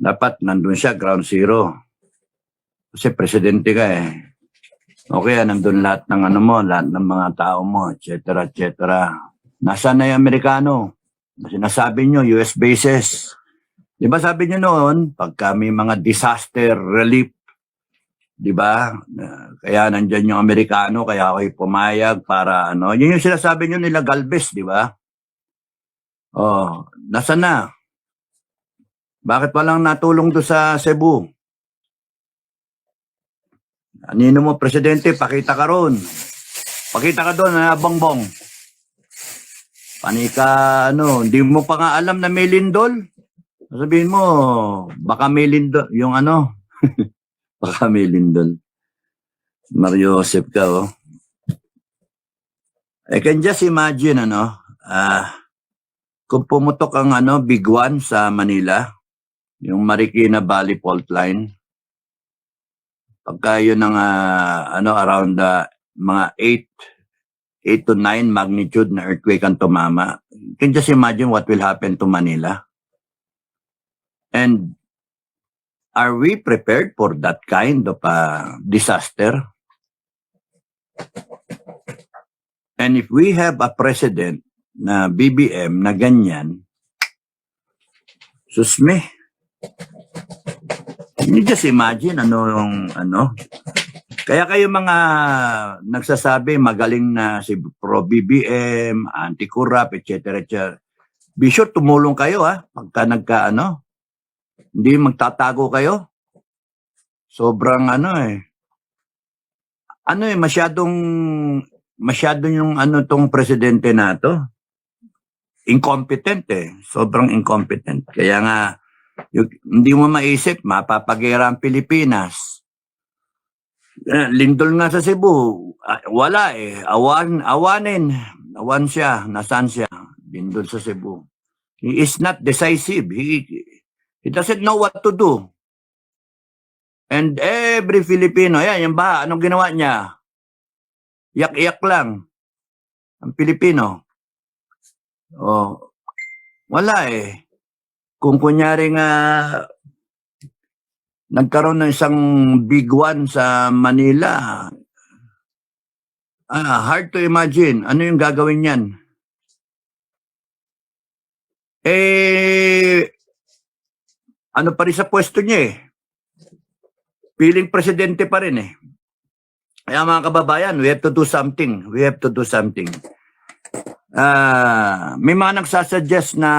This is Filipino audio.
dapat nandun siya, ground zero. Kasi presidente ka eh. Okay, nandun lahat ng ano mo, lahat ng mga tao mo, et cetera, et cetera. Nasaan na yung Amerikano? Sinasabi nyo, US bases. Di ba sabi nyo noon, pagka may mga disaster relief, di ba? Kaya nandyan yung Amerikano, kaya ako'y pumayag para ano. Yun yung sinasabi nyo nila Galvez, di ba? Oh, nasa na? Bakit walang natulong do sa Cebu? Anino mo, Presidente, pakita ka ron. Pakita ka doon, na bongbong. Panika, ano, hindi mo pa nga alam na may lindol. Sabihin mo, baka may lindol, yung ano, baka may lindol. Mario Joseph ka, oh. I can just imagine, ano, ah, kung pumutok ang ano, Big One sa Manila, yung Marikina Valley Fault Line, pagka yun ang ah, ano, around the mga 8, 8 to 9 magnitude na earthquake ang tumama, you can just imagine what will happen to Manila. And are we prepared for that kind of uh, disaster? And if we have a president na BBM na ganyan, susme. You just imagine ano yung ano? Kaya kayo mga nagsasabi magaling na si pro BBM, anti-corrupt, etc. etc. Be sure tumulong kayo ha pagka nagka ano. Hindi magtatago kayo. Sobrang ano eh. Ano eh masyadong masyado yung ano tong presidente na to incompetent eh. Sobrang incompetent. Kaya nga, yung, hindi mo maisip, mapapagera ang Pilipinas. Eh, Lindol nga sa Cebu, ah, wala eh. Awan, awanin. Awan siya. Nasaan siya? Lindol sa Cebu. He is not decisive. He, he doesn't know what to do. And every Filipino, yan, yung ba, anong ginawa niya? Yak-yak lang. Ang Pilipino. Oh, wala eh. Kung kunyari nga nagkaroon ng isang big one sa Manila, ah, hard to imagine. Ano yung gagawin niyan? Eh, ano pa rin sa pwesto niya eh. Piling presidente pa rin eh. Kaya mga kababayan, we have to do something. We have to do something. Ah, may mga nagsasuggest na